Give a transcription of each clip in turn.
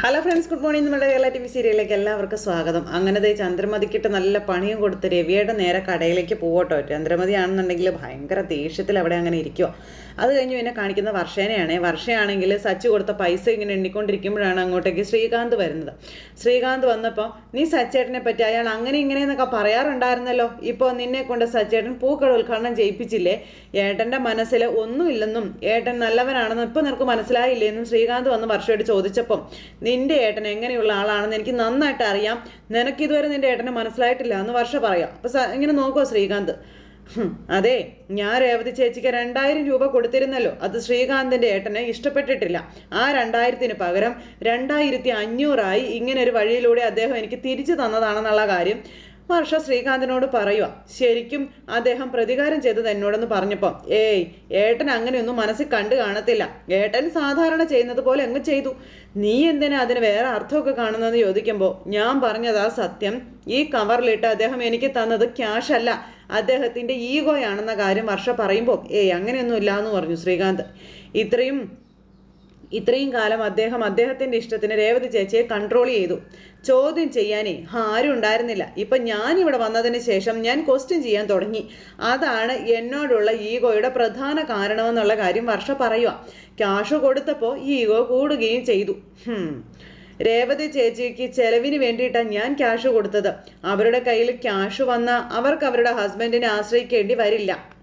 Hello friends good morning നമ്മുടെ Kerala T V സീരിയലിലേക്ക് എല്ലാവർക്കും സ്വാഗതം. അങ്ങനെ ദേ ചന്ദ്രമതിക്കിട്ട് നല്ല പണിയും കൊടുത്ത് രവിയുടെ നേരെ കടയിലേക്ക് പോകട്ടോ ചന്ദ്രമതി ആണെന്നുണ്ടെങ്കിൽ ഭയങ്കര ദേഷ്യത്തിൽ അവിടെ അങ്ങനെ ഇരിക്കുക അത് കഴിഞ്ഞ് പിന്നെ കാണിക്കുന്ന വർഷേനെയാണ്. വർഷയാണെങ്കിൽ സച്ച് കൊടുത്ത പൈസ ഇങ്ങനെ എണ്ണിക്കൊണ്ടിരിക്കുമ്പോഴാണ് അങ്ങോട്ടേക്ക് ശ്രീകാന്ത് വരുന്നത്. ശ്രീകാന്ത് വന്നപ്പോൾ നീ സച്ചേട്ടനെ പറ്റി അയാൾ അങ്ങനെ ഇങ്ങനെ എന്നൊക്കെ പറയാറുണ്ടായിരുന്നല്ലോ. ഇപ്പോൾ നിന്നെ കൊണ്ട് സച്ചേട്ടൻ പൂക്കൾ ഉദ്ഘാടനം ചെയ്യിപ്പിച്ചില്ലേ? ഏട്ടന്റെ മനസ്സിൽ ഒന്നുമില്ലെന്നും ഏട്ടൻ നല്ലവനാണെന്നും ഇപ്പോൾ നിനക്ക് മനസ്സിലായില്ലേ? എന്നും ശ്രീകാന്ത് വന്ന് വർഷയോട് ചോദിച്ചപ്പം നിന്റെ ഏട്ടൻ എങ്ങനെയുള്ള ആളാണെന്ന് എനിക്ക് നന്നായിട്ട് അറിയാം. നിനക്ക് ഇതുവരെ നിന്റെ ഏട്ടനെ മനസ്സിലായിട്ടില്ല എന്ന് വർഷ പറയാം. അപ്പൊ ഇങ്ങനെ നോക്കുമോ ശ്രീകാന്ത്. അതെ ഞാൻ രേവതി ചേച്ചിക്ക് രണ്ടായിരം രൂപ കൊടുത്തിരുന്നല്ലോ. അത് ശ്രീകാന്തിന്റെ ഏട്ടന് ഇഷ്ടപ്പെട്ടിട്ടില്ല. ആ രണ്ടായിരത്തിന് പകരം രണ്ടായിരത്തി അഞ്ഞൂറായി ഇങ്ങനെ ഒരു വഴിയിലൂടെ അദ്ദേഹം എനിക്ക് തിരിച്ചു തന്നതാണെന്നുള്ള കാര്യം വർഷ ശ്രീകാന്തിനോട് പറയുക ശരിക്കും അദ്ദേഹം പ്രതികാരം ചെയ്തത് എന്നോടെന്ന് പറഞ്ഞപ്പം ഏയ് ഏട്ടൻ അങ്ങനെയൊന്നും മനസ്സിൽ കണ്ടു കാണത്തില്ല. ഏട്ടൻ സാധാരണ ചെയ്യുന്നത് പോലെ അങ്ങ് ചെയ്തു. നീ എന്തിനാ അതിന് വേറെ അർത്ഥമൊക്കെ കാണുന്നതെന്ന് ചോദിക്കുമ്പോൾ ഞാൻ പറഞ്ഞതാ സത്യം. ഈ കവറിലിട്ട് അദ്ദേഹം എനിക്ക് തന്നത് ക്യാഷ് അല്ല. അദ്ദേഹത്തിന്റെ ഈഗോയാണെന്ന കാര്യം വർഷ പറയുമ്പോൾ ഏയ് അങ്ങനെയൊന്നും ഇല്ല എന്ന് പറഞ്ഞു ശ്രീകാന്ത്. ഇത്രയും ഇത്രയും കാലം അദ്ദേഹം അദ്ദേഹത്തിന്റെ ഇഷ്ടത്തിന് രേവതി ചേച്ചിയെ കൺട്രോൾ ചെയ്തു. ചോദ്യം ചെയ്യാനേ ആരും ഉണ്ടായിരുന്നില്ല. ഇപ്പം ഞാനിവിടെ വന്നതിന് ശേഷം ഞാൻ ക്വസ്റ്റ്യൻ ചെയ്യാൻ തുടങ്ങി. അതാണ് എന്നോടുള്ള ഈഗോയുടെ പ്രധാന കാരണമെന്നുള്ള കാര്യം വർഷ പറയുക. ക്യാഷ് കൊടുത്തപ്പോൾ ഈഗോ കൂടുകയും ചെയ്തു. രേവതി ചേച്ചിക്ക് ചെലവിന് വേണ്ടിയിട്ടാണ് ഞാൻ ക്യാഷ് കൊടുത്തത്. അവരുടെ കയ്യിൽ ക്യാഷ് വന്ന അവർക്ക് അവരുടെ ഹസ്ബൻഡിനെ ആശ്രയിക്കേണ്ടി വരില്ല.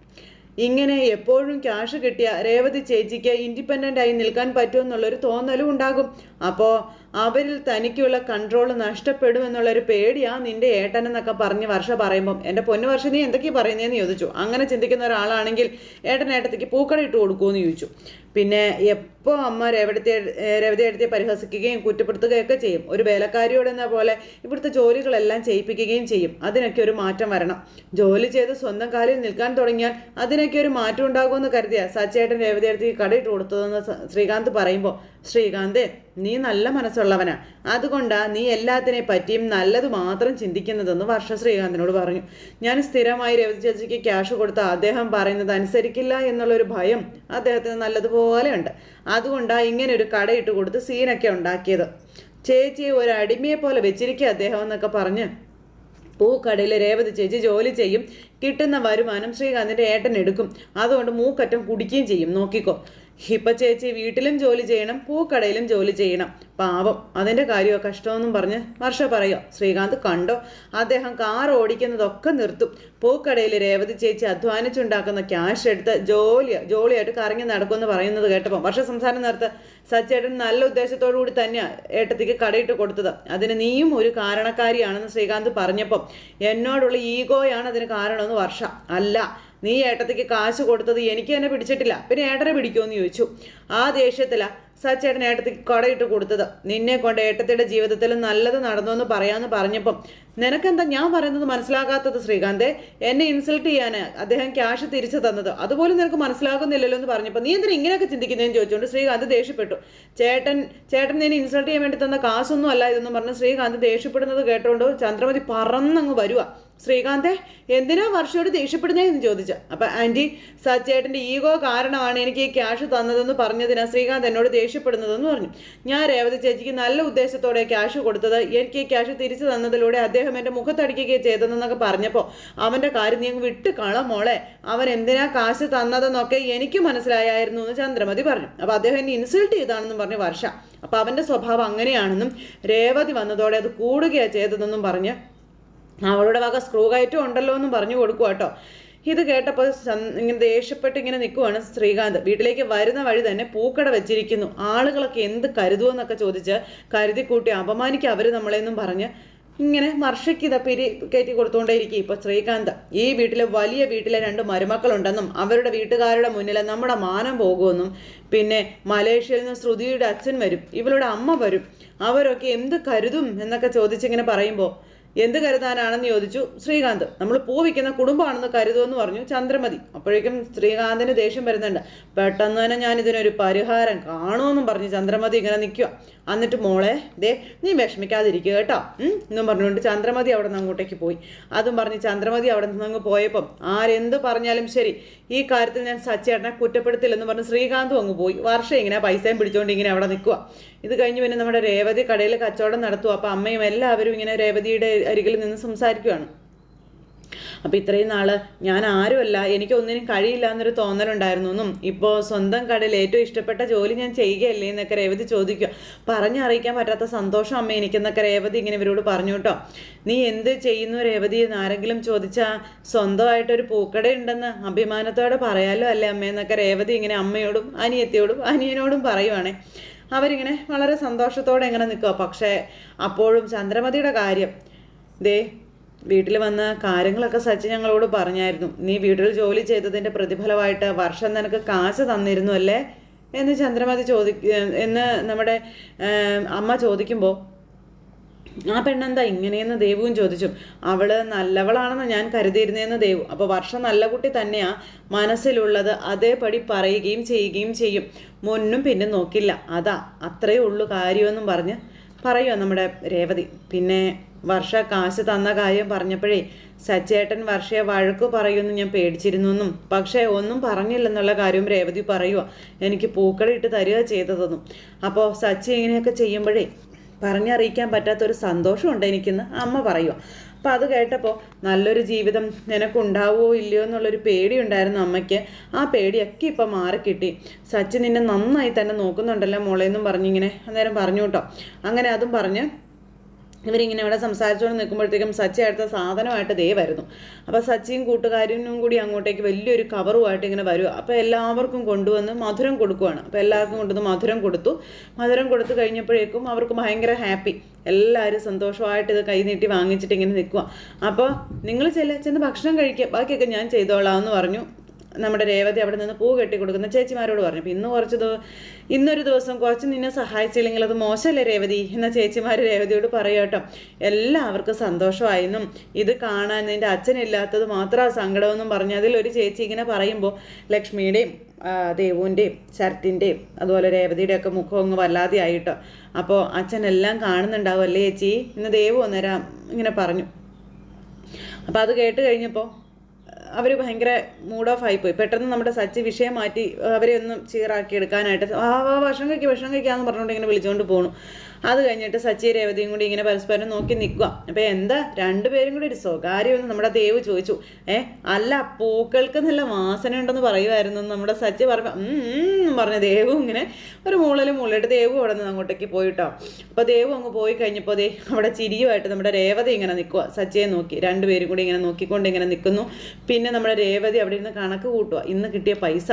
ഇങ്ങനെ എപ്പോഴും ക്യാഷ് കിട്ടിയ രേവതി ചേച്ചിക്ക് ഇൻഡിപെൻഡന്റ് ആയി നിൽക്കാൻ പറ്റുമെന്നുള്ളൊരു തോന്നലും ഉണ്ടാകും. അപ്പോൾ അവരിൽ തനിക്കുള്ള കൺട്രോൾ നഷ്ടപ്പെടുമെന്നുള്ളൊരു പേടിയാ നിന്റെ ഏട്ടൻ എന്നൊക്കെ പറഞ്ഞ് വർഷ പറയുമ്പം. എന്റെ പൊന്നു വർഷം നീ എന്തൊക്കെയാ പറയുന്നതെന്ന് ചോദിച്ചു. അങ്ങനെ ചിന്തിക്കുന്ന ഒരാളാണെങ്കിൽ ഏട്ടൻ ഏട്ടത്തേക്ക് പൂക്കട ഇട്ട് കൊടുക്കുമെന്ന് ചോദിച്ചു. പിന്നെ എപ്പോൾ അമ്മ രേവതി രേവതി പരിഹസിക്കുകയും കുറ്റപ്പെടുത്തുകയൊക്കെ ചെയ്യും. ഒരു വേലക്കാരിയോട് എന്ന പോലെ ഇവിടുത്തെ ജോലികളെല്ലാം ചെയ്യിപ്പിക്കുകയും ചെയ്യും. അതിനൊക്കെ ഒരു മാറ്റം വരണം. ജോലി ചെയ്ത് സ്വന്തം കാലിൽ നിൽക്കാൻ തുടങ്ങിയാൽ അതിനൊക്കെ ഒരു മാറ്റം ഉണ്ടാകുമെന്ന് കരുതിയ സച്ചേട്ടൻ രേവതി കടയിട്ട് കൊടുത്തതെന്ന് ശ്രീകാന്ത് പറയുമ്പോൾ ശ്രീകാന്ത് നീ നല്ല മനസ്സുള്ളവനാ. അതുകൊണ്ടാ നീ എല്ലാത്തിനെ പറ്റിയും നല്ലത് മാത്രം ചിന്തിക്കുന്നതെന്ന് വർഷ ശ്രീകാന്തിനോട് പറഞ്ഞു. ഞാൻ സ്ഥിരമായി രവി ചേച്ചിക്ക് ക്യാഷ് കൊടുത്ത അദ്ദേഹം പറയുന്നത് അനുസരിക്കില്ല എന്നുള്ളൊരു ഭയം അദ്ദേഹത്തിന് നല്ലതുപോലെ ഉണ്ട്. അതുകൊണ്ടാ ഇങ്ങനെ ഒരു കടയിട്ട് കൊടുത്ത് സീനൊക്കെ ഉണ്ടാക്കിയത്. ചേച്ചിയെ ഒരു അടിമയെ പോലെ വെച്ചിരിക്കുക അദ്ദേഹം എന്നൊക്കെ പറഞ്ഞ് പൂക്കടയിൽ രേവതി ചേച്ചി ജോലി ചെയ്യും. കിട്ടുന്ന വരുമാനം ശ്രീകാന്തിന്റെ ഏട്ടൻ എടുക്കും. അതുകൊണ്ട് മൂക്കറ്റം കുടിക്കുകയും ചെയ്യും. നോക്കിക്കോ. ഇപ്പൊ ചേച്ചി വീട്ടിലും ജോലി ചെയ്യണം പൂക്കടയിലും ജോലി ചെയ്യണം. പാവം. അതിന്റെ കാര്യമോ കഷ്ടമെന്നും പറഞ്ഞ് വർഷ പറയോ. ശ്രീകാന്ത് കണ്ടോ? അദ്ദേഹം കാർ ഓടിക്കുന്നതൊക്കെ നിർത്തും. പൂക്കടയിൽ രേവതി ചേച്ചി അധ്വാനിച്ചുണ്ടാക്കുന്ന ക്യാഷ് എടുത്ത് ജോലി ജോലിയായിട്ട് കറങ്ങി നടക്കുമെന്ന് പറയുന്നത് കേട്ടപ്പോൾ വർഷ സംസാരം നിർത്ത് സച്ചേട്ടൻ നല്ല ഉദ്ദേശത്തോടു കൂടി തന്നെയാണ് ഏട്ടത്തിക്ക് കടയിട്ട് കൊടുത്തത്. അതിന് നീയും ഒരു കാരണക്കാരിയാണെന്ന് ശ്രീകാന്ത് പറഞ്ഞപ്പം എന്നോടുള്ള ഈഗോയാണ് അതിന് കാരണമെന്ന് വർഷ. അല്ല നീ ഏട്ടത്തിക്ക് കാശ് കൊടുത്തത് എനിക്ക് തന്നെ പിടിച്ചിട്ടില്ല. പിന്നെ ഏട്ടനെ പിടിക്കുമെന്ന് ചോദിച്ചു. ആ ദേഷ്യത്തിലാണ് സച്ചേട്ടൻ ഏട്ടത്തിക്ക് കടയിട്ട് കൊടുത്തത്. നിന്നെ കൊണ്ട് ഏട്ടത്തിയുടെ ജീവിതത്തിൽ നല്ലത് നടന്നു എന്ന് പറയാമെന്ന് പറഞ്ഞപ്പം നിനക്കെന്താ ഞാൻ പറയുന്നത് മനസ്സിലാകാത്തത് ശ്രീകാന്തെ? എന്നെ ഇൻസൾട്ട് ചെയ്യാൻ അദ്ദേഹം ക്യാഷ് തിരിച്ചു തന്നത്. അതുപോലെ നിനക്ക് മനസ്സിലാകുന്നില്ലല്ലോ എന്ന് പറഞ്ഞപ്പോൾ നീ എന്തിനാ ഇങ്ങനെയൊക്കെ ചിന്തിക്കുന്നതെന്ന് ചോദിച്ചുകൊണ്ട് ശ്രീകാന്ത് ദേഷ്യപ്പെട്ടു. ചേട്ടൻ ചേട്ടൻ നിന്നെ ഇൻസൾട്ട് ചെയ്യാൻ വേണ്ടി തന്ന കാശൊന്നും അല്ല ഇതെന്ന് പറഞ്ഞ് ശ്രീകാന്ത് ദേഷ്യപ്പെടുന്നത് കേട്ടോണ്ട് ചന്ദ്രമതി പറന്നങ്ങ് വരുക ശ്രീകാന്തെ എന്തിനാ വർഷയോട് ദേഷ്യപ്പെടുന്നതെന്ന് ചോദിച്ചു? അപ്പൊ ആന്റി സച്ചേട്ടന്റെ ഈഗോ കാരണമാണ് എനിക്ക് ഈ ക്യാഷ് തന്നതെന്ന് പറഞ്ഞതിനാ ശ്രീകാന്ത് എന്നോട് ദേഷ്യപ്പെടുന്നതെന്ന് പറഞ്ഞു. ഞാൻ രേവതി ചേച്ചിക്ക് നല്ല ഉദ്ദേശത്തോടെ ക്യാഷ് കൊടുത്തത് എനിക്ക് ഈ ക്യാഷ് തിരിച്ചു തന്നതിലൂടെ അദ്ദേഹം എന്റെ മുഖത്തടിക്കുകയും ചെയ്തതെന്നൊക്കെ പറഞ്ഞപ്പോൾ അവന്റെ കാര്യം നീ അങ്ങ് വിട്ട് കള മോളെ. അവൻ എന്തിനാ കാശ് തന്നതെന്നൊക്കെ എനിക്ക് മനസ്സിലായായിരുന്നു എന്ന് ചന്ദ്രമതി പറഞ്ഞു. അപ്പോൾ അദ്ദേഹം എന്നെ ഇൻസൾട്ട് ചെയ്താണെന്നും പറഞ്ഞു വർഷ. അപ്പോൾ അവന്റെ സ്വഭാവം അങ്ങനെയാണെന്നും രേവതി വന്നതോടെ അത് കൂടുകയാണ് ചെയ്തതെന്നും പറഞ്ഞ് അവളുടെ വക സ്ക്രൂ കയറ്റം ഉണ്ടല്ലോ എന്നും പറഞ്ഞു കൊടുക്കുക കേട്ടോ ഇത് കേട്ടപ്പോൾ ഇങ്ങനെ ദേഷ്യപ്പെട്ട് ഇങ്ങനെ നിൽക്കുവാണ് ശ്രീകാന്ത്. വീട്ടിലേക്ക് വരുന്ന വഴി തന്നെ പൂക്കട വെച്ചിരിക്കുന്നു. ആളുകളൊക്കെ എന്ത് കരുതുമെന്നൊക്കെ ചോദിച്ച് കരുതിക്കൂട്ടി അപമാനിക്കുക അവർ നമ്മളെന്നും പറഞ്ഞ് ഇങ്ങനെ വർഷയ്ക്ക് ഇതാ പിരി കയറ്റി കൊടുത്തുകൊണ്ടേയിരിക്കും ഇപ്പോൾ ശ്രീകാന്ത്. ഈ വീട്ടിലെ വലിയ വീട്ടിലെ രണ്ട് മരുമക്കളുണ്ടെന്നും അവരുടെ വീട്ടുകാരുടെ മുന്നിൽ നമ്മുടെ മാനം പോകുമെന്നും പിന്നെ മലേഷ്യയിൽ നിന്ന് ശ്രുതിയുടെ അച്ഛൻ വരും ഇവളുടെ അമ്മ വരും. അവരൊക്കെ എന്ത് കരുതും എന്നൊക്കെ ചോദിച്ചിങ്ങനെ പറയുമ്പോൾ എന്ത് കരുതാനാണെന്ന് ചോദിച്ചു ശ്രീകാന്ത്. നമ്മൾ പൂ വിൽക്കുന്ന കുടുംബമാണെന്ന് കരുതുമെന്ന് പറഞ്ഞു ചന്ദ്രമതി. അപ്പോഴേക്കും ശ്രീകാന്തിന് ദേഷ്യം വരുന്നുണ്ട്. പെട്ടെന്ന് തന്നെ ഞാൻ ഇതിനൊരു പരിഹാരം കാണുമെന്നും പറഞ്ഞു ചന്ദ്രമതി ഇങ്ങനെ നിൽക്കുക എന്നിട്ട് മോളെ ദേ നീ വിഷമിക്കാതിരിക്കുക കേട്ടോ. എന്നും പറഞ്ഞുകൊണ്ട് ചന്ദ്രമതി അവിടെ നിന്ന് അങ്ങോട്ടേക്ക് പോയി. അതും പറഞ്ഞ് ചന്ദ്രമതി അവിടെ നിന്ന് അങ്ങ് പോയപ്പം ആരെന്ത് പറഞ്ഞാലും ശരി. ഈ കാര്യത്തിൽ ഞാൻ സച്ചേട്ടനെ കുറ്റപ്പെടുത്തില്ലെന്ന് പറഞ്ഞ് ശ്രീകാന്തും അങ്ങ് പോയി. വർഷം ഇങ്ങനെ പൈസയും പിടിച്ചുകൊണ്ട് ഇങ്ങനെ അവിടെ നിൽക്കുക ഇത് കഴിഞ്ഞ് പിന്നെ നമ്മുടെ രേവതി കടയിൽ കച്ചവടം നടത്തും. അപ്പോൾ അമ്മയും എല്ലാവരും ഇങ്ങനെ രേവതിയുടെ അരികിൽ നിന്ന് സംസാരിക്കുകയാണ് അപ്പോൾ ഇത്രയും നാൾ ഞാൻ ആരുമല്ല എനിക്ക് ഒന്നിനും കഴിയില്ല എന്നൊരു തോന്നലുണ്ടായിരുന്നു എന്നും ഇപ്പോൾ സ്വന്തം കടയിൽ ഏറ്റവും ഇഷ്ടപ്പെട്ട ജോലി ഞാൻ ചെയ്യുകയല്ലേ എന്നൊക്കെ രേവതി ചോദിക്കുക. പറഞ്ഞറിയിക്കാൻ പറ്റാത്ത സന്തോഷം അമ്മ എനിക്കെന്നൊക്കെ രേവതി ഇങ്ങനെ ഇവരോട് പറഞ്ഞു കേട്ടോ. നീ എന്ത് ചെയ്യുന്നു രേവതി എന്ന് ആരെങ്കിലും ചോദിച്ചാൽ സ്വന്തമായിട്ടൊരു പൂക്കട ഉണ്ടെന്ന് അഭിമാനത്തോടെ പറയാലോ അല്ലേ അമ്മയെന്നൊക്കെ രേവതി ഇങ്ങനെ അമ്മയോടും അനിയത്തിയോടും അനിയനോടും പറയുവാണേ. അവരിങ്ങനെ വളരെ സന്തോഷത്തോടെ ഇങ്ങനെ നിൽക്കുക. പക്ഷേ അപ്പോഴും ചന്ദ്രമതിയുടെ കാര്യം ദേ വീട്ടിൽ വന്ന് കാര്യങ്ങളൊക്കെ സച്ചി ഞങ്ങളോട് പറഞ്ഞായിരുന്നു. നീ വീട്ടിൽ ജോലി ചെയ്തതിന്റെ പ്രതിഫലമായിട്ട് വർഷം നിനക്ക് കാശ് തന്നിരുന്നു അല്ലേ? എന്ന് ചന്ദ്രമതി ചോദി എന്ന് നമ്മുടെ അമ്മ ചോദിക്കുമ്പോൾ ആ പെണ്ണെന്താ ഇങ്ങനെയെന്ന് ദേവുവും ചോദിച്ചു. അവൾ നല്ലവളാണെന്ന് ഞാൻ കരുതിയിരുന്നേന്ന് ദേവു. അപ്പോൾ വർഷം നല്ല കുട്ടി തന്നെയാ. മനസ്സിലുള്ളത് അതേപടി പറയുകയും ചെയ്യുകയും ചെയ്യും. മുന്നും പിന്നെ നോക്കില്ല. അതാ അത്രയേ ഉള്ളൂ കാര്യമെന്നും പറഞ്ഞ് പറയുക നമ്മുടെ രേവതി. പിന്നെ വർഷ കാശ് തന്ന കാര്യം പറഞ്ഞപ്പോഴേ സച്ചേട്ടൻ വർഷയെ വഴക്കു പറയുമെന്ന് ഞാൻ പേടിച്ചിരുന്നു എന്നും പക്ഷേ ഒന്നും പറഞ്ഞില്ലെന്നുള്ള കാര്യവും രേവതി പറയുക എനിക്ക് പൂക്കളിട്ട് തരിക ചെയ്തതെന്നും. അപ്പോൾ സച്ചി ഇങ്ങനെയൊക്കെ ചെയ്യുമ്പോഴേ പറഞ്ഞറിയിക്കാൻ പറ്റാത്തൊരു സന്തോഷമുണ്ട് എനിക്കെന്ന്. അമ്മ പറയുക അപ്പം അത് കേട്ടപ്പോൾ നല്ലൊരു ജീവിതം നിനക്കുണ്ടാവുമോ ഇല്ലയോ എന്നുള്ളൊരു പേടിയുണ്ടായിരുന്നു അമ്മയ്ക്ക്. ആ പേടിയൊക്കെ ഇപ്പം മാറിക്കിട്ടി. സച്ചിൻ നിന്നെ നന്നായി തന്നെ നോക്കുന്നുണ്ടല്ലോ മോളേന്നും പറഞ്ഞിങ്ങനെ അന്നേരം പറഞ്ഞു കേട്ടോ അങ്ങനെ അതും പറഞ്ഞ് ഇവരിങ്ങനെ ഇവിടെ സംസാരിച്ചുകൊണ്ട് നിൽക്കുമ്പോഴത്തേക്കും സച്ചി അടുത്ത സാധനമായിട്ട് ദേ വരുന്നു. അപ്പോൾ സച്ചിയും കൂട്ടുകാരനും കൂടി അങ്ങോട്ടേക്ക് വലിയൊരു കവറുമായിട്ട് ഇങ്ങനെ വരുക അപ്പോൾ എല്ലാവർക്കും കൊണ്ടുവന്ന് മധുരം കൊടുക്കുവാണ്. അപ്പോൾ എല്ലാവർക്കും കൊണ്ടുവന്ന് മധുരം കൊടുത്തു. മധുരം കൊടുത്തു കഴിഞ്ഞപ്പോഴേക്കും അവർക്ക് ഭയങ്കര ഹാപ്പി. എല്ലാവരും സന്തോഷമായിട്ട് ഇത് കൈനീട്ടി വാങ്ങിച്ചിട്ട് ഇങ്ങനെ നിൽക്കുക അപ്പോൾ നിങ്ങൾ ചെല്ല ചെന്ന് ഭക്ഷണം കഴിക്കുക ബാക്കിയൊക്കെ ഞാൻ ചെയ്തോളാം എന്ന് പറഞ്ഞു. നമ്മുടെ രേവതി അവിടെ നിന്ന് പൂ കെട്ടി കൊടുക്കുന്ന ചേച്ചിമാരോട് പറഞ്ഞു ഇന്ന് കുറച്ച് ഇന്നൊരു ദിവസം കുറച്ച് നിന്നെ സഹായിച്ചില്ലെങ്കിൽ അത് മോശമല്ലേ രേവതി? എന്ന ചേച്ചിമാർ രേവതിയോട് പറയും കേട്ടോ. എല്ലാവർക്കും സന്തോഷമായെന്നും ഇത് കാണാൻ നിന്റെ അച്ഛനില്ലാത്തത് മാത്രമാണ് സങ്കടമെന്നും പറഞ്ഞു അതിൽ ഒരു ചേച്ചി ഇങ്ങനെ പറയുമ്പോൾ ലക്ഷ്മിയുടെയും ദേവുവിന്റെയും ശരത്തിന്റെയും അതുപോലെ രേവതിയുടെ ഒക്കെ മുഖം അങ്ങ് വല്ലാതെ ആയിട്ടോ അപ്പോൾ അച്ഛനെല്ലാം കാണുന്നുണ്ടാവും അല്ലേ ചേച്ചി? ഇന്ന് ദേവു അന്നേരം ഇങ്ങനെ പറഞ്ഞു. അപ്പോൾ അത് കേട്ട് കഴിഞ്ഞപ്പോൾ അവർ ഭയങ്കര മൂഡ് ഓഫ് ആയിപ്പോയി. പെട്ടെന്ന് നമ്മുടെ സച്ചി വിഷയം മാറ്റി അവരെ ഒന്നും ചീറാക്കി എടുക്കാനായിട്ട് ആ ആ ഭക്ഷണം കഴിക്കുക ഭക്ഷണം കഴിക്കാന്ന് പറഞ്ഞുകൊണ്ട് ഇങ്ങനെ വിളിച്ചുകൊണ്ട് പോണു. അത് കഴിഞ്ഞിട്ട് സച്ചി രേവതിയും കൂടി ഇങ്ങനെ പരസ്പരം നോക്കി നിൽക്കുക അപ്പോൾ എന്താ? രണ്ടുപേരും കൂടി ഒരു സ്വകാര്യമെന്ന് നമ്മുടെ ദേവ് ചോദിച്ചു. ഏ അല്ല പൂക്കൾക്ക് നല്ല വാസന ഉണ്ടെന്ന് പറയുമായിരുന്നു നമ്മുടെ സച്ചി പറഞ്ഞു പറഞ്ഞ ദേവും ഇങ്ങനെ ഒരു മൂളൽ മൂളിട്ട് ദേവ് അവിടെ നിന്ന് അങ്ങോട്ടേക്ക് പോയിട്ടോ. അപ്പോൾ ദേവ് അങ്ങ് പോയി കഴിഞ്ഞപ്പോൾ ദേ അവിടെ ചിരിയുമായിട്ട് നമ്മുടെ രേവതി ഇങ്ങനെ നിൽക്കുക സച്ചിയെ നോക്കി രണ്ടുപേരും കൂടി ഇങ്ങനെ നോക്കിക്കൊണ്ട് ഇങ്ങനെ നിൽക്കുന്നു പിന്നെ നമ്മുടെ രേവതി അവിടെ ഇരുന്ന് കണക്ക് കൂട്ടുക ഇന്ന് കിട്ടിയ പൈസ.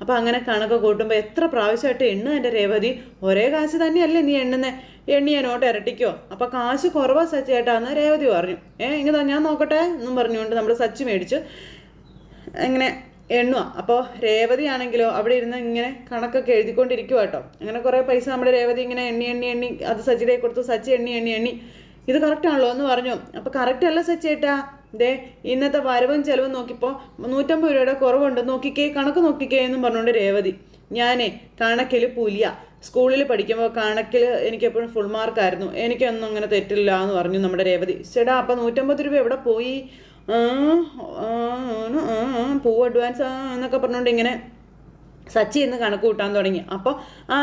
അപ്പോൾ അങ്ങനെ കണക്ക് കൂട്ടുമ്പോൾ എത്ര പ്രാവശ്യമായിട്ട് എണ്ണ എന്റെ രേവതി? ഒരേ കാശ് തന്നെയല്ലേ നീ എണ്ണുന്നത് എണ്ണിയ നോട്ട് ഇരട്ടിക്കോ. അപ്പോൾ കാശ് കുറവാ സച്ചിയേട്ടാന്ന് രേവതി പറഞ്ഞു. ഏ ഇങ്ങനെ ഞാൻ നോക്കട്ടെ എന്നും പറഞ്ഞുകൊണ്ട് നമ്മൾ സച്ചി മേടിച്ചു. എങ്ങനെ എണ്ണുക അപ്പോൾ രേവതി ആണെങ്കിലോ അവിടെ ഇരുന്ന് ഇങ്ങനെ കണക്കൊക്കെ എഴുതിക്കൊണ്ടിരിക്കുക കേട്ടോ അങ്ങനെ കുറേ പൈസ നമ്മുടെ രേവതി ഇങ്ങനെ എണ്ണി എണ്ണി എണ്ണി അത് സച്ചിയുടെ കൊടുത്തു. സച്ചി എണ്ണി എണ്ണി എണ്ണി. ഇത് കറക്റ്റ് ആണല്ലോ എന്ന് പറഞ്ഞു. അപ്പോൾ കറക്റ്റ് അല്ല സച്ചേട്ടാ ദേ ഇന്നത്തെ വരവും ചെലവും നോക്കിയപ്പോൾ നൂറ്റമ്പത് രൂപയുടെ കുറവുണ്ട്. നോക്കിക്കേ കണക്ക് നോക്കിക്കേ എന്നും പറഞ്ഞുകൊണ്ട് രേവതി. ഞാനേ കണക്കിൽ പുലിയ. സ്കൂളിൽ പഠിക്കുമ്പോൾ കണക്കിൽ എനിക്ക് എപ്പോഴും ഫുൾ മാർക്കായിരുന്നു എനിക്കൊന്നും അങ്ങനെ തെറ്റില്ല എന്ന് പറഞ്ഞു നമ്മുടെ രേവതി. ചേട്ടാ അപ്പം നൂറ്റമ്പത് രൂപ എവിടെ പോയി? പൂ അഡ്വാൻസ് എന്നൊക്കെ പറഞ്ഞുകൊണ്ട് ഇങ്ങനെ സച്ചി എന്ന് കണക്ക് കൂട്ടാൻ തുടങ്ങി. അപ്പോൾ ആ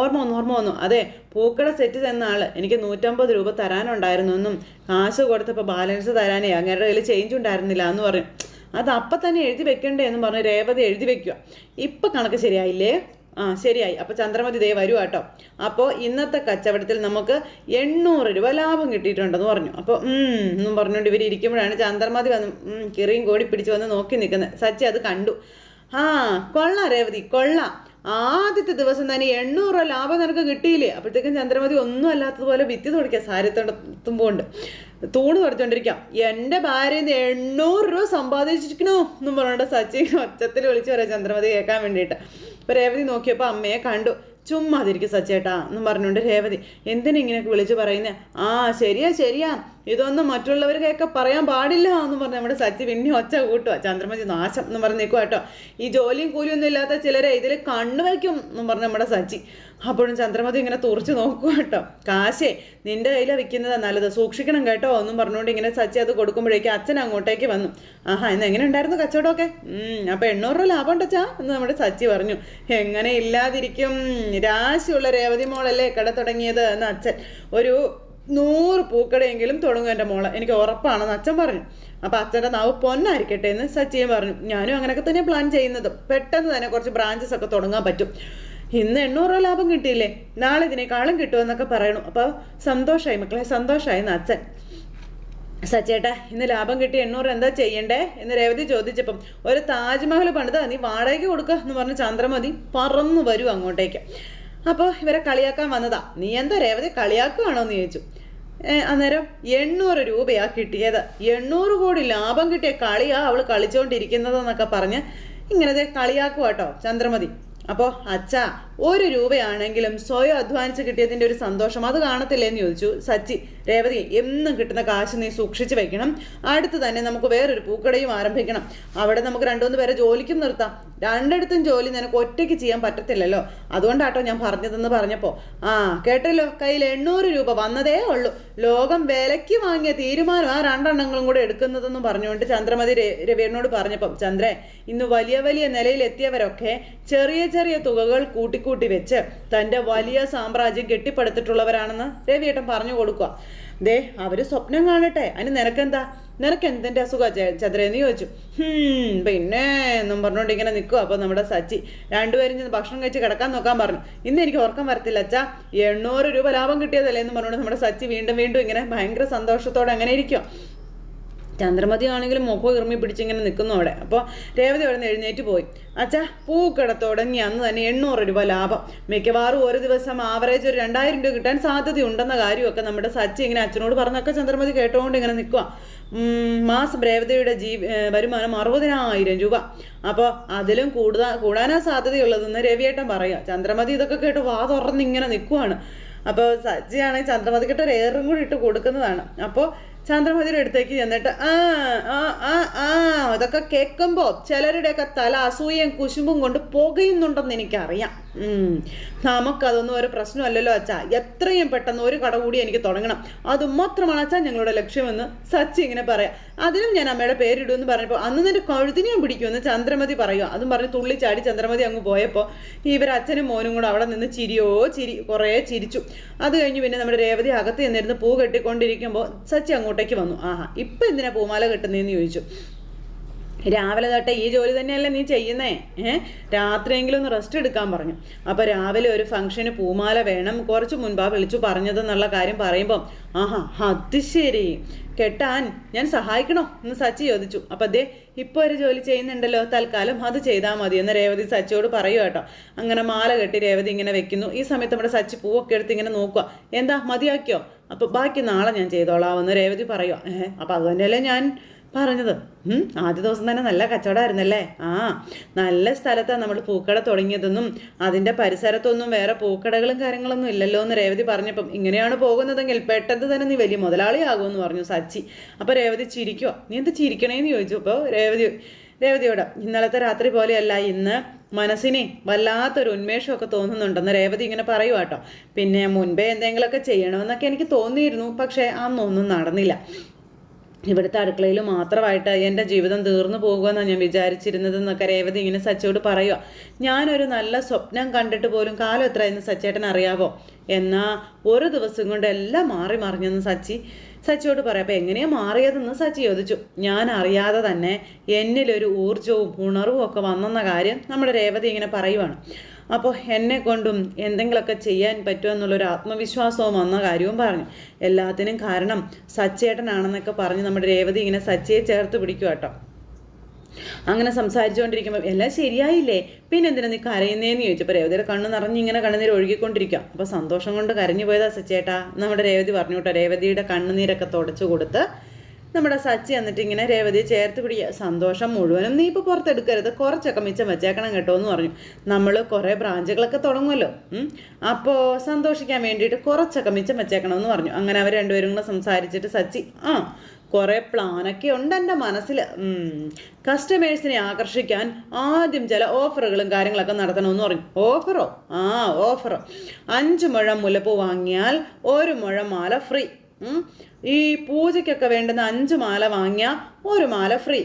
ഓർമ്മ വന്നു ഓർമ്മ വന്നു. അതെ പൂക്കട സെറ്റ് തന്ന ആൾ എനിക്ക് നൂറ്റമ്പത് രൂപ തരാനുണ്ടായിരുന്നു എന്നും കാശ് കൊടുത്തപ്പോൾ ബാലൻസ് തരാനേ അങ്ങനെ കയ്യിൽ ചേഞ്ച് ഉണ്ടായിരുന്നില്ല എന്ന് പറഞ്ഞു. അത് അപ്പം തന്നെ എഴുതി വെക്കണ്ടേ എന്ന് പറഞ്ഞ് രേവതി എഴുതി വെക്കുക. ഇപ്പം കണക്ക് ശരിയായില്ലേ? ആ ശരിയായി. അപ്പോൾ ചന്ദ്രമതി ദേ വരൂ കേട്ടോ അപ്പോൾ ഇന്നത്തെ കച്ചവടത്തിൽ നമുക്ക് എണ്ണൂറ് രൂപ ലാഭം കിട്ടിയിട്ടുണ്ടെന്ന് പറഞ്ഞു. അപ്പോൾ എന്നും പറഞ്ഞുകൊണ്ട് ഇവർ ഇരിക്കുമ്പോഴാണ് ചന്ദ്രമതി വന്ന് കിറിയും കോടി പിടിച്ച് വന്ന് നോക്കി നിൽക്കുന്നത്. സച്ചി അത് കണ്ടു. ആ കൊള്ളാം രേവതി കൊള്ളാം. ആദ്യത്തെ ദിവസം തന്നെ എണ്ണൂറ് രൂപ ലാഭം നിനക്ക് കിട്ടിയില്ലേ? അപ്പോഴത്തേക്കും ചന്ദ്രമതി ഒന്നും അല്ലാത്തതുപോലെ ഭിത്തി തുടയ്ക്കുക സാരത്തോണ്ടെത്തുമ്പോണ്ട് തൂണ് തുടച്ചുകൊണ്ടിരിക്കാം എന്റെ ഭാര്യ നിന്ന് എണ്ണൂറ് രൂപ സമ്പാദിച്ചിരിക്കണോ എന്നും പറഞ്ഞുകൊണ്ട് സച്ചിൻ ഒച്ചത്തിൽ വിളിച്ചു പറയാം ചന്ദ്രമതി കേൾക്കാൻ വേണ്ടിയിട്ട്. അപ്പോൾ രേവതി നോക്കിയപ്പോൾ അമ്മയെ കണ്ടു. ചുമ്മാതിരിക്കും സച്ചേട്ടാ എന്നും പറഞ്ഞുകൊണ്ട് രേവതി എന്തിനാ ഇങ്ങനെയൊക്കെ വിളിച്ച് പറയുന്നത് ആ ശരിയാ ശരിയാ. ഇതൊന്നും മറ്റുള്ളവർക്കൊക്കെ പറയാൻ പാടില്ല എന്ന് പറഞ്ഞ് നമ്മുടെ സച്ചി പിന്നെ ഒച്ച കൂട്ടുക ചന്ദ്രമതി നാശം എന്ന് പറഞ്ഞ് നിൽക്കുക കേട്ടോ. ഈ ജോലിയും കൂലിയൊന്നും ഇല്ലാത്ത ചിലരെ ഇതിൽ കണ്ണു എന്ന് പറഞ്ഞ് നമ്മുടെ സച്ചി. അപ്പോഴും ചന്ദ്രമതി ഇങ്ങനെ തുറച്ച് നോക്കുക കേട്ടോ. കാശേ നിന്റെ കയ്യിലാണ് വിൽക്കുന്നതാ നല്ലത്. സൂക്ഷിക്കണം കേട്ടോ എന്നും പറഞ്ഞുകൊണ്ട് ഇങ്ങനെ സച്ചി അത് കൊടുക്കുമ്പോഴേക്കും അച്ഛൻ അങ്ങോട്ടേക്ക് വന്നു. ആഹാ ഇന്ന് എങ്ങനെ ഉണ്ടായിരുന്നു കച്ചവടമൊക്കെ? അപ്പോൾ എണ്ണൂറ് രൂപ ലാഭം ഉണ്ടച്ചാ എന്ന് നമ്മുടെ സച്ചി പറഞ്ഞു. എങ്ങനെ ഇല്ലാതിരിക്കും. രാശിയുള്ള രേവതി മോളല്ലേ കട തുടങ്ങിയത് എന്ന് അച്ഛൻ ഒരു നൂറ് പൂക്കടയെങ്കിലും തുടങ്ങും എന്റെ മോളെ. എനിക്ക് ഉറപ്പാണെന്ന് അച്ഛൻ പറഞ്ഞു. അപ്പോൾ അച്ഛന്റെ നാവ് പൊന്നായിരിക്കട്ടെ എന്ന് സച്ചിയും പറഞ്ഞു. ഞാനും അങ്ങനെയൊക്കെ തന്നെ പ്ലാൻ ചെയ്യുന്നത്. പെട്ടെന്ന് തന്നെ കുറച്ച് ബ്രാഞ്ചസ് ഒക്കെ തുടങ്ങാൻ പറ്റും. ഇന്ന് എണ്ണൂറ് രൂപ ലാഭം കിട്ടിയില്ലേ? നാളെ ഇതിനേക്കാളും കിട്ടുമെന്നൊക്കെ പറയണു. അപ്പോൾ സന്തോഷമായി മക്കളെ. സന്തോഷമായി എന്ന് അച്ഛൻ. സച്ചേട്ടാ ഇന്ന് ലാഭം കിട്ടി എണ്ണൂറ് എന്താ ചെയ്യണ്ടേ? എന്ന് രേവതി ചോദിച്ചപ്പം ഒരു താജ്മഹൽ പണിതാ നീ വാടകയ്ക്ക് കൊടുക്കുക എന്ന് പറഞ്ഞ ചന്ദ്രമതി പറന്നു വരൂ അങ്ങോട്ടേക്ക്. അപ്പോൾ ഇവരെ കളിയാക്കാൻ വന്നതാ. നീ എന്താ രേവതി കളിയാക്കുകയാണോ എന്ന് ചോദിച്ചു. അന്നേരം എണ്ണൂറ് രൂപയാ കിട്ടിയത്. എണ്ണൂറ് കോടി ലാഭം കിട്ടിയ കളിയാ അവൾ കളിച്ചുകൊണ്ടിരിക്കുന്നതെന്നൊക്കെ പറഞ്ഞ് ഇങ്ങനത്തെ കളിയാക്കുക കേട്ടോ ചന്ദ്രമതി. അപ്പോൾ അച്ഛാ ഒരു രൂപയാണെങ്കിലും സ്വയം അധ്വാനിച്ച് കിട്ടിയതിന്റെ ഒരു സന്തോഷം അത് കാണത്തില്ലേന്ന് ചോദിച്ചു. സച്ചി രേവതി എന്നും കിട്ടുന്ന കാശ് നീ സൂക്ഷിച്ച് വെക്കണം. അടുത്ത് തന്നെ നമുക്ക് വേറൊരു പൂക്കടയും ആരംഭിക്കണം. അവിടെ നമുക്ക് രണ്ടുമൂന്ന് പേരെ ജോലിക്കും നിർത്താം. രണ്ടിടത്തും ജോലി നിനക്ക് ഒറ്റയ്ക്ക് ചെയ്യാൻ പറ്റത്തില്ലല്ലോ. അതുകൊണ്ടാട്ടോ ഞാൻ പറഞ്ഞതെന്ന് പറഞ്ഞപ്പോൾ ആ കേട്ടല്ലോ? കയ്യിൽ എണ്ണൂറ് രൂപ വന്നതേ ഉള്ളൂ. ലോകം വിലയ്ക്ക് വാങ്ങിയ തീരുമാനം ആ രണ്ടെണ്ണങ്ങളും കൂടെ എടുക്കുന്നതെന്ന് പറഞ്ഞുകൊണ്ട് ചന്ദ്രമതി രവിയനോട് പറഞ്ഞപ്പം ചന്ദ്രേ ഇന്ന് വലിയ വലിയ നിലയിലെത്തിയവരൊക്കെ ചെറിയ ചെറിയ തുകകൾ കൂട്ടിക്കൂട്ടി വെച്ച് തന്റെ വലിയ സാമ്രാജ്യം കെട്ടിപ്പടുത്തിട്ടുള്ളവരാണെന്ന് രവിയേട്ടൻ പറഞ്ഞു കൊടുക്കുക ദേ അവർ സ്വപ്നം കാണട്ടെ. അതിന് നിനക്കെന്താ? നിനക്ക് എന്തിന്റെ അസുഖം ചന്ദ്രയെന്ന് ചോദിച്ചു. പിന്നെ എന്നും പറഞ്ഞുകൊണ്ട് ഇങ്ങനെ നിൽക്കുക അപ്പോൾ നമ്മുടെ സച്ചി രണ്ടുപേരും ചെന്ന് ഭക്ഷണം കഴിച്ച് കിടക്കാൻ നോക്കാൻ പറഞ്ഞു. ഇന്ന് എനിക്ക് ഉറക്കം വരത്തില്ല അച്ഛാ. എണ്ണൂറ് രൂപ ലാഭം കിട്ടിയതല്ലേ എന്ന് പറഞ്ഞുകൊണ്ട് നമ്മുടെ സച്ചി വീണ്ടും വീണ്ടും ഇങ്ങനെ ഭയങ്കര സന്തോഷത്തോടെ അങ്ങനെ ഇരിക്കും ചന്ദ്രമതി ആണെങ്കിലും മുഖം ഇറമി പിടിച്ചിങ്ങനെ നിൽക്കുന്നു അവിടെ. അപ്പോൾ രേവതി അവിടെ നിന്ന് എഴുന്നേറ്റ് പോയി. അച്ഛാ പൂക്കട തുടങ്ങി അന്ന് തന്നെ എണ്ണൂറ് രൂപ ലാഭം. മിക്കവാറും ഒരു ദിവസം ആവറേജ് ഒരു രണ്ടായിരം രൂപ കിട്ടാൻ സാധ്യതയുണ്ടെന്ന കാര്യമൊക്കെ നമ്മുടെ സച്ചി ഇങ്ങനെ അച്ഛനോട് പറഞ്ഞൊക്കെ ചന്ദ്രമതി കേട്ടുകൊണ്ട് ഇങ്ങനെ നിൽക്കുക മാസം രേവതിയുടെ ജീ വരുമാനം അറുപതിനായിരം രൂപ. അപ്പോൾ അതിലും കൂടുതൽ കൂടാനാ സാധ്യതയുള്ളതെന്ന് രവിയേട്ടൻ പറയുക ചന്ദ്രമതി ഇതൊക്കെ കേട്ട് വാ തുറന്ന് ഇങ്ങനെ നിൽക്കുവാണ് അപ്പോൾ സജ്ജിയാണെങ്കിൽ ചന്ദ്രമതിക്കിട്ട് ഒരു ഏറും കൂടി ഇട്ട് കൊടുക്കുന്നതാണ്. അപ്പോൾ ചന്ദ്രമതിയുടെ അടുത്തേക്ക് ചെന്നിട്ട് ആ ആ ആ ആ അതൊക്കെ കേൾക്കുമ്പോൾ ചിലരുടെയൊക്കെ തല അസൂയയും കുശുമ്പും കൊണ്ട് പുകയുന്നുണ്ടെന്ന് എനിക്കറിയാം. നമുക്കതൊന്നും ഒരു പ്രശ്നമല്ലല്ലോ അച്ഛാ. എത്രയും പെട്ടെന്ന് ഒരു കട കൂടി എനിക്ക് തുടങ്ങണം. അത് മാത്രമാണ് അച്ഛാ ഞങ്ങളുടെ ലക്ഷ്യമെന്ന് സച്ചി ഇങ്ങനെ പറയാം. അതിനും ഞാൻ അമ്മയുടെ പേരിടുമെന്ന് പറഞ്ഞപ്പോൾ അന്ന് നിന്റെ കഴുതിനെ ഞാൻ പിടിക്കുമെന്ന് ചന്ദ്രമതി പറയുക. അതും പറഞ്ഞ് തുള്ളിച്ചാടി ചന്ദ്രമതി അങ്ങ് പോയപ്പോൾ ഇവർ അച്ഛനും മോനും കൂടെ അവിടെ നിന്ന് ചിരിയോ ചിരി കുറേ ചിരിച്ചു. അത് കഴിഞ്ഞ് പിന്നെ നമ്മുടെ രേവതി അകത്ത് നിന്നിരുന്ന് പൂ കെട്ടിക്കൊണ്ടിരിക്കുമ്പോൾ സച്ചി അങ്ങോട്ടേക്ക് വന്നു. ആഹാ ഇപ്പം എന്തിനാ പൂമാല കെട്ടുന്നതെന്ന് ചോദിച്ചു. രാവിലെ തൊട്ട് ഈ ജോലി തന്നെയല്ലേ നീ ചെയ്യുന്നേ? ഏഹ് രാത്രിയെങ്കിലും ഒന്ന് റെസ്റ്റ് എടുക്കാൻ പറഞ്ഞു. അപ്പോൾ രാവിലെ ഒരു ഫംഗ്ഷന് പൂമാല വേണം. കുറച്ച് മുൻപാ വിളിച്ചു പറഞ്ഞതെന്നുള്ള കാര്യം പറയുമ്പം ആഹാ അത് ശരി. കെട്ടാൻ ഞാൻ സഹായിക്കണോ? എന്ന് സച്ചി ചോദിച്ചു. അപ്പം അതേ ഇപ്പോൾ ഒരു ജോലി ചെയ്യുന്നുണ്ടല്ലോ. തൽക്കാലം അത് ചെയ്താൽ മതി എന്ന് രേവതി സച്ചിയോട് പറയുക കേട്ടോ. അങ്ങനെ മാല കെട്ടി രേവതി ഇങ്ങനെ വെക്കുന്നു. ഈ സമയത്ത് നമ്മുടെ സച്ചി പൂവൊക്കെ എടുത്ത് ഇങ്ങനെ നോക്കുക എന്താ മതിയാക്കിയോ? അപ്പോൾ ബാക്കി നാളെ ഞാൻ ചെയ്തോളാം എന്ന് രേവതി പറയുക ഏഹ് അപ്പോൾ അതുതന്നെയല്ലേ ഞാൻ പറഞ്ഞത്. ആദ്യ ദിവസം തന്നെ നല്ല കച്ചവടമായിരുന്നല്ലേ? ആ നല്ല സ്ഥലത്താണ് നമ്മൾ പൂക്കട തുടങ്ങിയതെന്നും അതിന്റെ പരിസരത്തൊന്നും വേറെ പൂക്കടകളും കാര്യങ്ങളൊന്നും ഇല്ലല്ലോ എന്ന് രേവതി പറഞ്ഞപ്പം ഇങ്ങനെയാണ് പോകുന്നതെങ്കിൽ പെട്ടെന്ന് തന്നെ നീ വലിയ മുതലാളിയാകുമെന്ന് പറഞ്ഞു സച്ചി. അപ്പോൾ രേവതി ചിരിക്കുക നീ എന്ത് ചിരിക്കണേന്ന് ചോദിച്ചു? അപ്പോൾ രേവതി രേവതിയോട് ഇന്നലത്തെ രാത്രി പോലെയല്ല ഇന്ന് മനസ്സിനെ വല്ലാത്തൊരു ഉന്മേഷമൊക്കെ തോന്നുന്നുണ്ടെന്ന് രേവതി ഇങ്ങനെ പറയുക കേട്ടോ പിന്നെ മുൻപേ എന്തെങ്കിലുമൊക്കെ ചെയ്യണമെന്നൊക്കെ എനിക്ക് തോന്നിയിരുന്നു പക്ഷേ അന്നൊന്നും നടന്നില്ല. ഇവിടുത്തെ അടുക്കളയിൽ മാത്രമായിട്ട് എന്റെ ജീവിതം തീർന്നു പോകുമെന്നാണ് ഞാൻ വിചാരിച്ചിരുന്നതെന്നൊക്കെ രേവതി ഇങ്ങനെ സച്ചയോട് പറയുക ഞാനൊരു നല്ല സ്വപ്നം കണ്ടിട്ട് പോലും കാലം എത്രയെന്ന് സച്ചേട്ടൻ അറിയാവോ? എന്നാൽ ഒരു ദിവസം കൊണ്ട് എല്ലാം മാറി മറിഞ്ഞെന്ന് സച്ചി. സച്ചിയോട് പറയാം അപ്പോൾ എങ്ങനെയാണ് മാറിയതെന്ന്? സച്ചി ചോദിച്ചു. ഞാൻ അറിയാതെ തന്നെ എന്നിലൊരു ഊർജവും ഉണർവും ഒക്കെ വന്നെന്ന കാര്യം നമ്മുടെ രേവതി ഇങ്ങനെ പറയുവാണ്. അപ്പോൾ എന്നെ കൊണ്ടും എന്തെങ്കിലുമൊക്കെ ചെയ്യാൻ പറ്റുമെന്നുള്ളൊരു ആത്മവിശ്വാസവും വന്ന കാര്യവും പറഞ്ഞു. എല്ലാത്തിനും കാരണം സച്ചേട്ടനാണെന്നൊക്കെ പറഞ്ഞ് നമ്മുടെ രേവതി ഇങ്ങനെ സച്ചയെ ചേർത്ത് പിടിക്കുക കേട്ടോ. അങ്ങനെ സംസാരിച്ചുകൊണ്ടിരിക്കുമ്പോൾ എല്ലാം ശരിയായില്ലേ? പിന്നെ എന്തിനാ നീ കരയുന്നേന്ന് ചോദിച്ചപ്പോൾ രേവതിയുടെ കണ്ണ് നിറഞ്ഞ് ഇങ്ങനെ കണ്ണുനീർ ഒഴുകിക്കൊണ്ടിരിക്കുക അപ്പോൾ സന്തോഷം കൊണ്ട് കരഞ്ഞു പോയതാ സച്ചേട്ടാ. നമ്മുടെ രേവതി പറഞ്ഞു കേട്ടോ രേവതിയുടെ കണ്ണുനീരൊക്കെ തുടച്ചു കൊടുത്ത് നമ്മുടെ സച്ചി എന്നിട്ട് ഇങ്ങനെ രേവതിയെ ചേർത്ത് പിടിക്കുക സന്തോഷം മുഴുവനും നീ ഇപ്പോൾ പുറത്തെടുക്കരുത്. കുറച്ചൊക്കെ മിച്ചം വെച്ചേക്കണം കേട്ടോ എന്ന് പറഞ്ഞു. നമ്മൾ കുറേ ബ്രാഞ്ചുകളൊക്കെ തുടങ്ങുമല്ലോ. അപ്പോൾ സന്തോഷിക്കാൻ വേണ്ടിയിട്ട് കുറച്ചൊക്കെ മിച്ചം വെച്ചേക്കണം എന്ന് പറഞ്ഞു. അങ്ങനെ അവർ രണ്ടുപേരും കൂടെ സംസാരിച്ചിട്ട് സച്ചി ആ കുറേ പ്ലാനൊക്കെ ഉണ്ട് എന്റെ മനസ്സിൽ കസ്റ്റമേഴ്സിനെ ആകർഷിക്കാൻ ആദ്യം ചില ഓഫറുകളും കാര്യങ്ങളൊക്കെ നടത്തണമെന്ന് പറഞ്ഞു. ഓഫറോ? ആ ഓഫറോ. അഞ്ച് മുഴം മുല്ലപ്പൂ വാങ്ങിയാൽ ഒരു മുഴം മാല ഫ്രീ. ഈ പൂജയ്ക്കൊക്കെ വേണ്ടുന്ന അഞ്ച് മാല വാങ്ങിയ ഒരു മാല ഫ്രീ.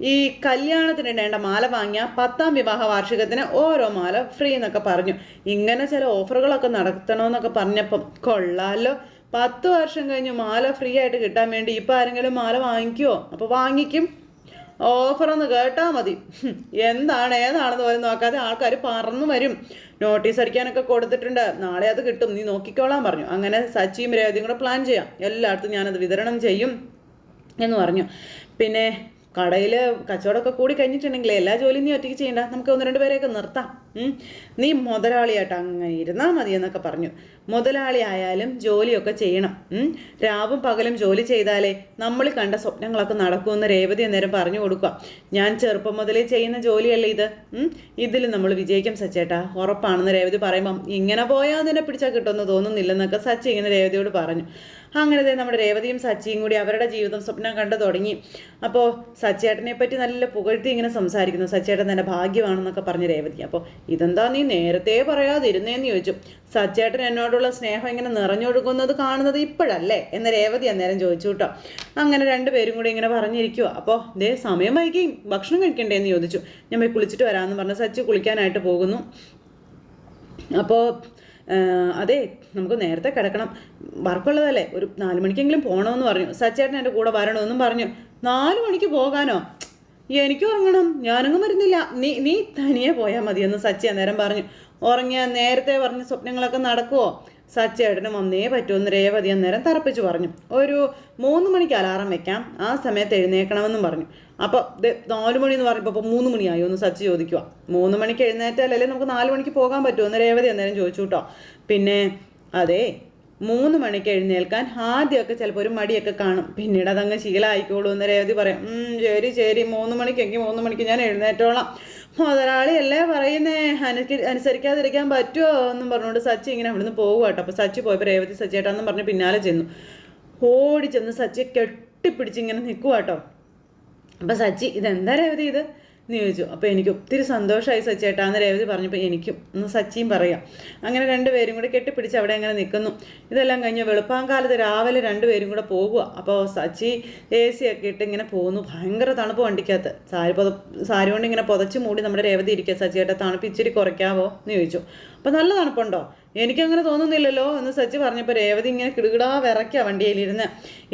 ഈ കല്യാണത്തിന് വേണ്ട മാല വാങ്ങിയാൽ പത്താം വിവാഹ വാർഷികത്തിന് ഓരോ മാല ഫ്രീ എന്നൊക്കെ പറഞ്ഞു. ഇങ്ങനെ ചില ഓഫറുകളൊക്കെ നടത്തണമെന്നൊക്കെ പറഞ്ഞപ്പം കൊള്ളാലോ. പത്ത് വർഷം കഴിഞ്ഞ് മാല ഫ്രീ ആയിട്ട് കിട്ടാൻ വേണ്ടി ഇപ്പം ആരെങ്കിലും മാല വാങ്ങിക്കുമോ അപ്പോൾ വാങ്ങിക്കും. ഓഫറൊന്ന് കേട്ടാൽ മതി. എന്താണ് ഏതാണെന്ന് പോലും നോക്കാതെ ആൾക്കാർ പറന്നു വരും. നോട്ടീസ് അടിക്കാനൊക്കെ കൊടുത്തിട്ടുണ്ട്. നാളെ അത് കിട്ടും. നീ നോക്കിക്കോളാൻ പറഞ്ഞു. അങ്ങനെ സച്ചിയും രേവതിയും കൂടെ പ്ലാൻ ചെയ്യാം. എല്ലായിടത്തും ഞാനത് വിതരണം ചെയ്യും എന്ന് പറഞ്ഞു. പിന്നെ കടയിൽ കച്ചവടമൊക്കെ കൂടി കഴിഞ്ഞിട്ടുണ്ടെങ്കിൽ എല്ലാ ജോലിയും നീ ഒറ്റയ്ക്ക് ചെയ്യണ്ട. നമുക്ക് ഒന്ന് രണ്ട് പേരെയൊക്കെ നിർത്താം. നീ മുതലാളിയായിട്ട് അങ്ങനെ ഇരുന്നാൽ മതി എന്നൊക്കെ പറഞ്ഞു. മുതലാളി ആയാലും ജോലിയൊക്കെ ചെയ്യണം. രാവും പകലും ജോലി ചെയ്താലേ നമ്മൾ കണ്ട സ്വപ്നങ്ങളൊക്കെ നടക്കുമെന്ന് രേവതി അന്നേരം പറഞ്ഞു കൊടുക്കുക. ഞാൻ ചെറുപ്പം മുതലേ ചെയ്യുന്ന ജോലിയല്ലേ ഇത്? ഇതിൽ നമ്മൾ വിജയിക്കും സച്ചേട്ടാ. ഉറപ്പാണെന്ന് രേവതി പറയുമ്പം ഇങ്ങനെ പോയാൽ തന്നെ പിടിച്ചാൽ കിട്ടുമെന്ന് തോന്നുന്നില്ലെന്നൊക്കെ സച്ചി ഇങ്ങനെ രേവതിയോട് പറഞ്ഞു. അങ്ങനെ നമ്മുടെ രേവതിയും സച്ചിയും കൂടി അവരുടെ ജീവിതം സ്വപ്നം കണ്ടു തുടങ്ങി. അപ്പോൾ സച്ചേട്ടനെ പറ്റി നല്ല പുകഴ്ത്തി ഇങ്ങനെ സംസാരിക്കുന്നു. സച്ചേട്ടൻ തന്നെ ഭാഗ്യമാണെന്നൊക്കെ പറഞ്ഞ് രേവതി. അപ്പോൾ ഇതെന്താ നീ നേരത്തെ പറയാതിരുന്നേന്ന് ചോദിച്ചു. സച്ചേട്ടൻ എന്നോടുള്ള സ്നേഹം ഇങ്ങനെ നിറഞ്ഞൊഴുകുന്നത് കാണുന്നത് ഇപ്പോഴല്ലേ? എന്ന് രേവതി അന്നേരം ചോദിച്ചു കേട്ടോ. അങ്ങനെ രണ്ടുപേരും കൂടി ഇങ്ങനെ പറഞ്ഞിരിക്കുക അപ്പോൾ ദേ സമയം വൈകി. ഭക്ഷണം കഴിക്കണ്ടേ എന്ന് ചോദിച്ചു. ഞാൻ പോയി കുളിച്ചിട്ട് വരാമെന്ന് പറഞ്ഞ് സച്ചി കുളിക്കാനായിട്ട് പോകുന്നു. അപ്പോൾ അതെ നമുക്ക് നേരത്തെ കിടക്കണം. വർക്കുള്ളതല്ലേ? ഒരു നാല് മണിക്കെങ്കിലും പോകണമെന്ന് പറഞ്ഞു. സച്ചേട്ടൻ എന്റെ കൂടെ വരണമെന്നും പറഞ്ഞു. നാല് മണിക്ക് പോകാനോ? എനിക്ക് ഉറങ്ങണം. ഞാനങ്ങ് വരുന്നില്ല നീ നീ തനിയെ പോയാൽ മതിയെന്ന് സച്ചി അന്നേരം പറഞ്ഞു. ഉറങ്ങിയ നേരത്തെ പറഞ്ഞ സ്വപ്നങ്ങളൊക്കെ നടക്കുമോ സച്ചേട്ടന് വന്നേ പറ്റുമെന്ന് രേവതി അന്നേരം തറപ്പിച്ചു പറഞ്ഞു. ഒരു മൂന്ന് മണിക്ക് അലാറം വെക്കാം. ആ സമയത്ത് എഴുന്നേക്കണമെന്നും പറഞ്ഞു. അപ്പോൾ നാല് മണി എന്ന് പറയുമ്പോൾ അപ്പോൾ മൂന്ന് മണിയായി. ഒന്ന് സച്ച് ചോദിക്കുക മൂന്ന് മണിക്ക് എഴുന്നേറ്റാലല്ലേ നമുക്ക് നാല് മണിക്ക് പോകാൻ പറ്റുമോ എന്ന് രേവതി അന്നേരം ചോദിച്ചു കേട്ടോ. പിന്നെ അതെ മൂന്ന് മണിക്ക് എഴുന്നേൽക്കാൻ ആദ്യമൊക്കെ ചിലപ്പോൾ ഒരു മടിയൊക്കെ കാണും. പിന്നീട് അതങ്ങ് ശീലമായിക്കോളൂ എന്ന് രേവതി പറയും. "ഉം, ശരി ശരി മൂന്ന് മണിക്കെങ്കിൽ മൂന്ന് മണിക്ക് ഞാൻ എഴുന്നേറ്റോളാം. മുതലാളി അല്ലേ പറയുന്നേ? അനുസരി അനുസരിക്കാതിരിക്കാൻ പറ്റുമോ എന്നും പറഞ്ഞുകൊണ്ട് സച്ചി ഇങ്ങനെ അവിടുന്ന് പോകുക കേട്ടോ. അപ്പോൾ സച്ചി പോയപ്പോൾ രേവതി സച്ചിയേട്ടാന്നും പറഞ്ഞ് പിന്നാലെ ചെന്നു. ഓടി ചെന്ന് സച്ചിയെ കെട്ടിപ്പിടിച്ച് ഇങ്ങനെ നിൽക്കുക കേട്ടോ. അപ്പം സച്ചി ഇതെന്താ രേവതി ഇത്? എന്ന് ചോദിച്ചു. അപ്പോൾ എനിക്ക് ഒത്തിരി സന്തോഷമായി സച്ചേട്ടാന്ന് രേവതി പറഞ്ഞപ്പോൾ എനിക്കും ഒന്ന് സച്ചിയും പറയാം. അങ്ങനെ രണ്ടുപേരും കൂടെ കെട്ടിപ്പിടിച്ച് അവിടെ അങ്ങനെ നിൽക്കുന്നു. ഇതെല്ലാം കഴിഞ്ഞ് വെളുപ്പാങ്കാലത്ത് രാവിലെ രണ്ടുപേരും കൂടെ പോകുക അപ്പോൾ സച്ചി എ സി ഒക്കെ ഇട്ട് ഇങ്ങനെ പോകുന്നു. ഭയങ്കര തണുപ്പ് വണ്ടിക്കകത്ത്. സാരി പൊത സാരി കൊണ്ട് ഇങ്ങനെ പുതച്ച് മൂടി നമ്മുടെ രേവതി ഇരിക്കുക സച്ചിയേട്ട തണുപ്പ് ഇച്ചിരി കുറയ്ക്കാവോ എന്ന് ചോദിച്ചു. അപ്പോൾ നല്ല തണുപ്പുണ്ടോ? എനിക്കങ്ങനെ തോന്നുന്നില്ലല്ലോ എന്ന് സച്ചി പറഞ്ഞപ്പോൾ രേവതി ഇങ്ങനെ കിടുകിടാ വിറയ്ക്കുക വണ്ടിയിലിരുന്ന്.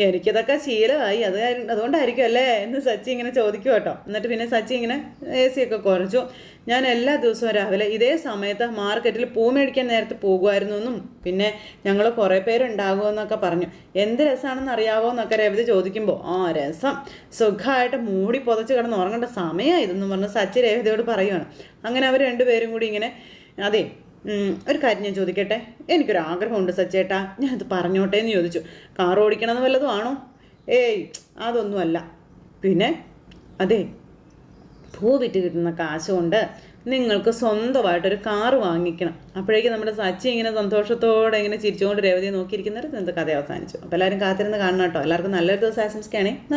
എനിക്കിതൊക്കെ ശീലമായി അത് അതുകൊണ്ടായിരിക്കും അല്ലേ എന്ന് സച്ചി ഇങ്ങനെ ചോദിക്കും കേട്ടോ. എന്നിട്ട് പിന്നെ സച്ചി ഇങ്ങനെ എ സി ഒക്കെ കുറച്ചു. ഞാൻ എല്ലാ ദിവസവും രാവിലെ ഇതേ സമയത്ത് മാർക്കറ്റിൽ പൂ മേടിക്കാൻ നേരത്തെ പോകുമായിരുന്നു എന്നും പിന്നെ ഞങ്ങൾ കുറേ പേരുണ്ടാകുമെന്നൊക്കെ പറഞ്ഞു. എന്ത് രസമാണെന്ന് അറിയാവോ എന്നൊക്കെ രേവതി ചോദിക്കുമ്പോൾ ആ രസം. സുഖമായിട്ട് മൂടി പുതച്ച് കിടന്ന് ഉറങ്ങേണ്ട സമയമാണ് ഇതെന്ന് പറഞ്ഞ് സച്ചി രേവതിയോട് പറയുവാണ്. അങ്ങനെ അവർ രണ്ടുപേരും കൂടി ഇങ്ങനെ അതെ ഒരു കാര്യം ഞാൻ ചോദിക്കട്ടെ? എനിക്കൊരു ആഗ്രഹമുണ്ട് സച്ചേട്ടാ. ഞാനത് പറഞ്ഞോട്ടെ എന്ന് ചോദിച്ചു. കാർ ഓടിക്കണമെന്ന് വല്ലതും ആണോ? ഏയ് അതൊന്നുമല്ല. പിന്നെ? അതെ. പൂ വിറ്റ് കിട്ടുന്ന കാശ് കൊണ്ട് നിങ്ങൾക്ക് സ്വന്തമായിട്ടൊരു കാറ് വാങ്ങിക്കണം. അപ്പോഴേക്കും നമ്മുടെ സച്ചി ഇങ്ങനെ സന്തോഷത്തോടെ ഇങ്ങനെ ചിരിച്ചുകൊണ്ട് രേവതിയെ നോക്കിയിരിക്കുന്നവർ ഇന്നത്തെ കഥ അവസാനിച്ചു. അപ്പോൾ എല്ലാവരും കാത്തിരുന്ന് കാണണം കേട്ടോ. എല്ലാവർക്കും നല്ലൊരു ദിവസം ആശംസിക്കുകയാണെങ്കിൽ